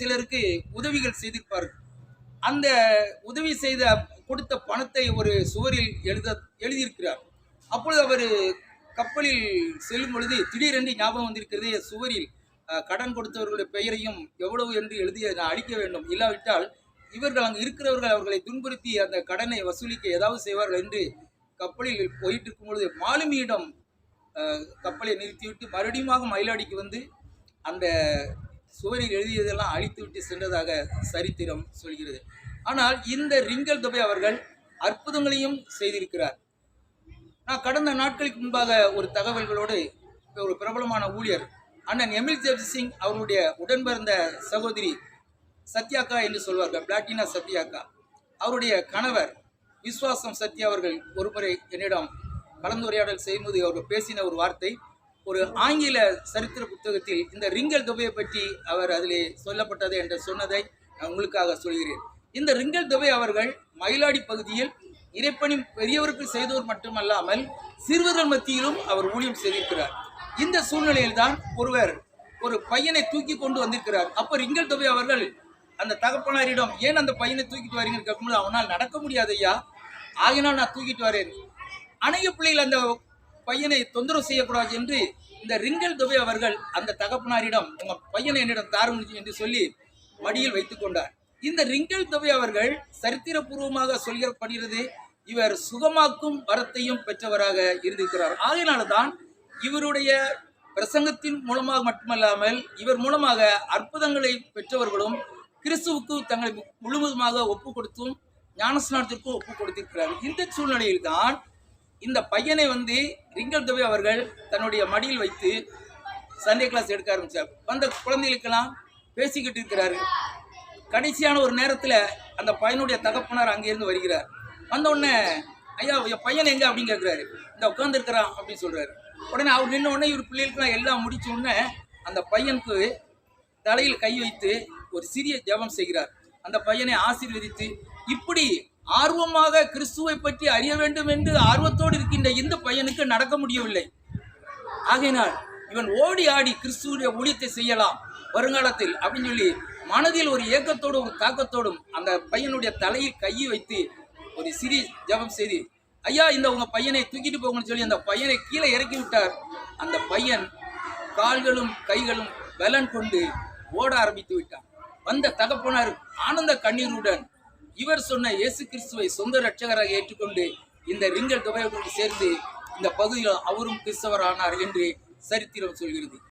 சிலருக்கு உதவிகள் செய்திருப்பார்கள். அந்த உதவி செய்த கொடுத்த பணத்தை ஒரு சுவரில் எழுத எழுதியிருக்கிறார். அப்பொழுது அவர் கப்பலில் செல்லும் பொழுது திடீரென்று ஞாபகம் வந்திருக்கிறது சுவரில் கடன் கொடுத்தவர்களுடைய பெயரையும் எவ்வளவு என்று எழுதி நான் அழிக்க வேண்டும். இல்லாவிட்டால் இவர்கள் அங்கு இருக்கிறவர்கள் அவர்களை துன்புறுத்தி அந்த கடனை வசூலிக்க ஏதாவது செய்வார்கள் என்று கப்பலில் போயிட்டு இருக்கும் பொழுது மாலுமியிடம் கப்பலை நிறுத்திவிட்டு மறுபடியும் மயிலாடிக்கு வந்து அந்த சுவரில் எழுதியதெல்லாம் அழித்துவிட்டு சென்றதாக சரித்திரம் சொல்கிறது. ஆனால் இந்த ரிங்கல் தொபை அவர்கள் அற்புதங்களையும் செய்திருக்கிறார். நான் கடந்த நாட்களுக்கு முன்பாக ஒரு தகவல்களோடு ஒரு பிரபலமான ஊழியர் அண்ணன் எமில் ஜெப் சிங் அவருடைய உடன் பிறந்த சகோதரி சத்யாக்கா என்று சொல்வார்கள் பிளாட்டினா சத்யாக்கா. அவருடைய கணவர் விஸ்வாசம் சத்யா அவர்கள் ஒருமுறை என்னிடம் கலந்துரையாடல் செய்யும்போது அவர்கள் பேசின ஒரு வார்த்தை ஒரு ஆங்கில சரித்திர புத்தகத்தில் இந்த ரிங்கல் தொகையை பற்றி அவர் அதில் சொல்லப்பட்டது என்று சொன்னதை நான் உங்களுக்காக சொல்கிறேன். இந்த ரிங்கல் தொகை அவர்கள் மயிலாடி பகுதியில் இறைப்பணி பெரியவருக்கு செய்தோர் மட்டுமல்லாமல் சிறுவர்கள் மத்தியிலும் அவர் ஊழியம் செய்திருக்கிறார். இந்த சூழ்நிலையில் தான் ஒருவர் ஒரு பையனை தூக்கி கொண்டு வந்திருக்கிறார். அப்போ ரிங்கல் தொகை அவர்கள் அந்த தகப்பனாரிடம் ஏன் அந்த பையனை தூக்கிட்டு வரீங்கன்னு கேட்கும்போது அவனால் நடக்க முடியாது ஐயா. ஆகினால் நான் தூக்கிட்டு வரேன். அநேக பிள்ளைகள் அந்த பையனை தொந்தரவு செய்யக்கூடாது என்று இந்த ரிங்கல் துபை அவர்கள் அந்த தகப்பனாரிடம் உங்க பையனை என்னிடம் தாரும் என்று சொல்லி மடியில் வைத்துக் கொண்டார். இந்த ரிங்கல் துபை அவர்கள் சரித்திரபூர்வமாக சொல்கிறப்படுகிறது இவர் சுகமாக்கும் வரத்தையும் பெற்றவராக இருந்திருக்கிறார். ஆகையினால்தான் இவருடைய பிரசங்கத்தின் மூலமாக மட்டுமல்லாமல் இவர் மூலமாக அற்புதங்களை பெற்றவர்களும் கிறிஸ்துவுக்கு தங்களை முழுவதுமாக ஒப்பு கொடுத்தும் ஞானஸ்நானத்திற்கும் ஒப்பு கொடுத்திருக்கிறார் இந்த சூழ்நிலையில்தான் இந்த பையனை வந்து ரிங்கல் தொகை அவர்கள் தன்னுடைய மடியில் வைத்து சண்டே கிளாஸ் எடுக்க ஆரம்பித்தார் வந்த குழந்தைகளுக்கெல்லாம் பேசிக்கிட்டு இருக்கிறாரு. கடைசியான ஒரு நேரத்தில் அந்த பையனுடைய தகப்பனார் அங்கேருந்து வருகிறார். வந்தவுடனே ஐயா என் பையன் எங்கே? அப்படின்னு கேட்குறாரு. இந்த உட்காந்துருக்கிறான் அப்படின்னு சொல்கிறாரு உடனே அவர் நின்ன உடனே இவர் பிள்ளைகளுக்கெல்லாம் எல்லாம் முடிச்ச உடனே அந்த பையனுக்கு தலையில் கை வைத்து ஒரு சிறிய ஜெபம் செய்கிறார். அந்த பையனை ஆசீர்வதித்து இப்படி ஆர்வமாக கிறிஸ்துவை பற்றி அறிய வேண்டும் என்று ஆர்வத்தோடு இருக்கின்ற இந்த பையனுக்கு நடக்க முடியவில்லை. ஆகையினால் இவன் ஓடி ஆடி கிறிஸ்துவுடைய ஊழியத்தை செய்யலாம் வருங்காலத்தில் அப்படின்னு சொல்லி மனதில் ஒரு ஏக்கத்தோடும் ஒரு தாக்கத்தோடும் அந்த பையனுடைய தலையில் கையை வைத்து ஒரு சிறி ஜெபம் செய்து ஐயா இந்த உங்கள் பையனை தூக்கிட்டு போங்கன்னு சொல்லி அந்த பையனை கீழே இறக்கி விட்டார். அந்த பையன் கால்களும் கைகளும் பலன் கொண்டு ஓட ஆரம்பித்து விட்டான். வந்த தகப்பனார் ஆனந்த கண்ணீருடன் இவர் சொன்ன இயேசு கிறிஸ்துவை சொந்த ரட்சகராக ஏற்றுக்கொண்டு இந்த ரிங்கல் தொகையோடு சேர்ந்து இந்த பகுதியில் அவரும் கிறிஸ்தவர் ஆனார் என்று சரித்திரம் சொல்கிறது.